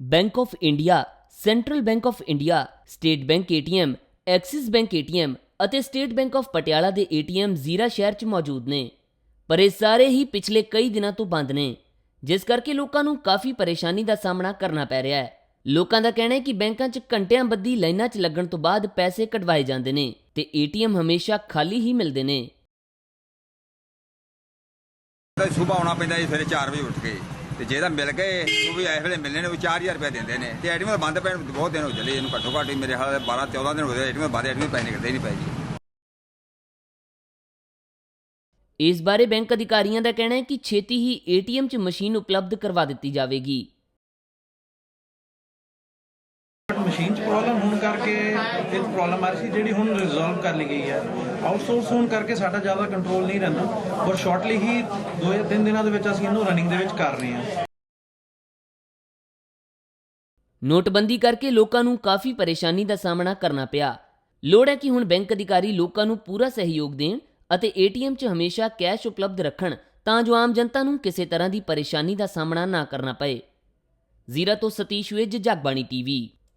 Bank of India central bank of India state bank ATM Axis bank ATM ਅਤੇ state bank of Patiala ਦੇ ATM ਜ਼ੀਰਾ ਸ਼ਹਿਰ 'ਚ ਮੌਜੂਦ ਨੇ। ਪਰ ਇਹ ਸਾਰੇ ਹੀ ਪਿਛਲੇ ਕਈ ਦਿਨਾਂ ਤੋਂ ਬੰਦ ਨੇ, ਜਿਸ ਕਰਕੇ ਲੋਕਾਂ ਨੂੰ ਕਾਫੀ ਪਰੇਸ਼ਾਨੀ ਦਾ ਸਾਹਮਣਾ ਕਰਨਾ ਪੈ ਰਿਹਾ ਹੈ। ਲੋਕਾਂ ਦਾ ਕਹਿਣਾ ਹੈ ਕਿ ਬੈਂਕਾਂ 'ਚ ਘੰਟਿਆਂ ਬੱਧੀ ਲਾਈਨਾਂ 'ਚ ਲੱਗਣ ਤੋਂ ਬਾਅਦ ਪੈਸੇ ਕਢਵਾਏ ਜਾਂਦੇ ਨੇ ਤੇ ਏਟੀਐਮ ਹਮੇਸ਼ਾ ਖਾਲੀ ਹੀ ਮਿਲਦੇ ਨੇ। ਤਾਂ ਸਵੇਰ ਆਉਣਾ ਪੈਂਦਾ ਜੀ, ਸਵੇਰੇ 4 ਵਜੇ ਉੱਠ ਕੇ। ਤੇ ਜੇ ਤਾਂ ਮਿਲ ਗਏ, ਉਹ ਵੀ ਇਸ ਵੇਲੇ ਮਿਲਣੇ ਨੇ ਉਹ 4000 ਰੁਪਏ ਦਿੰਦੇ ਨੇ। ਤੇ ਐਟੀਐਮ ਬੰਦ ਪੈਣ ਨੂੰ ਬਹੁਤ ਦਿਨ ਹੋ ਚੱਲੇ, ਇਹਨੂੰ ਘੱਟੋ ਘੱਟ ਹੀ ਮੇਰੇ ਹਾਲ 12 14 ਦਿਨ ਹੋ ਗਏ ਐਟੀਐਮ ਬੰਦ ਐਟੀਐਮ ਪੈਸੇ ਨਿਕਲਦੇ ਨਹੀਂ ਪਏ ਜੀ। ਇਸ ਬਾਰੇ ਬੈਂਕ ਅਧਿਕਾਰੀਆਂ ਦਾ ਕਹਿਣਾ ਹੈ ਕਿ ਛੇਤੀ ਹੀ ਏਟੀਐਮ 'ਚ ਮਸ਼ੀਨ ਉਪਲਬਧ ਕਰਵਾ ਦਿੱਤੀ ਜਾਵੇਗੀ। ਮਸ਼ੀਨ 'ਚ ਪ੍ਰੋਬਲਮ ਹੋਣ ਕਰਕੇ ਇਹ ਪ੍ਰੋਬਲਮ ਆ ਰਹੀ ਸੀ, ਜਿਹੜੀ ਹੁਣ ਰਿਜ਼ੋਲਵ ਕਰ ਲਈ ਗਈ ਹੈ ਆਊਟਸੋਰਸ ਹੋਣ ਕਰਕੇ ਸਾਡਾ ਜ਼ਿਆਦਾ ਕੰਟਰੋਲ ਨਹੀਂ ਰਹਿੰਦਾ। ਔਰ ਸ਼ਾਰਟਲੀ ਹੀ ਦੋ ਜਾਂ ਤਿੰਨ ਦਿਨਾਂ ਦੇ ਵਿੱਚ ਅਸੀਂ ਇਹਨੂੰ ਰਨਿੰਗ ਦੇ ਵਿੱਚ ਕਰ ਰਹੇ ਹਾਂ। ਨੋਟਬੰਦੀ ਕਰਕੇ ਲੋਕਾਂ ਨੂੰ ਕਾਫੀ ਪਰੇਸ਼ਾਨੀ ਦਾ ਸਾਹਮਣਾ ਕਰਨਾ ਪਿਆ। ਲੋੜ ਹੈ ਕਿ ਹੁਣ ਬੈਂਕ ਅਧਿਕਾਰੀ ਲੋਕਾਂ ਨੂੰ ਪੂਰਾ ਸਹਿਯੋਗ ਦੇਣ ਅਤੇ ਏਟੀਐਮ 'ਚ ਹਮੇਸ਼ਾ ਕੈਸ਼ ਉਪਲਬਧ ਰੱਖਣ, ਤਾਂ ਜੋ ਆਮ ਜਨਤਾ ਨੂੰ ਕਿਸੇ ਤਰ੍ਹਾਂ ਦੀ ਪਰੇਸ਼ਾਨੀ ਦਾ ਸਾਹਮਣਾ ਨਾ ਕਰਨਾ ਪਏ। ਜ਼ੀਰਾ ਤੋਂ ਸਤੀਸ਼ ਵਿਜ ਜਗਬਾਣੀ ਟੀਵੀ।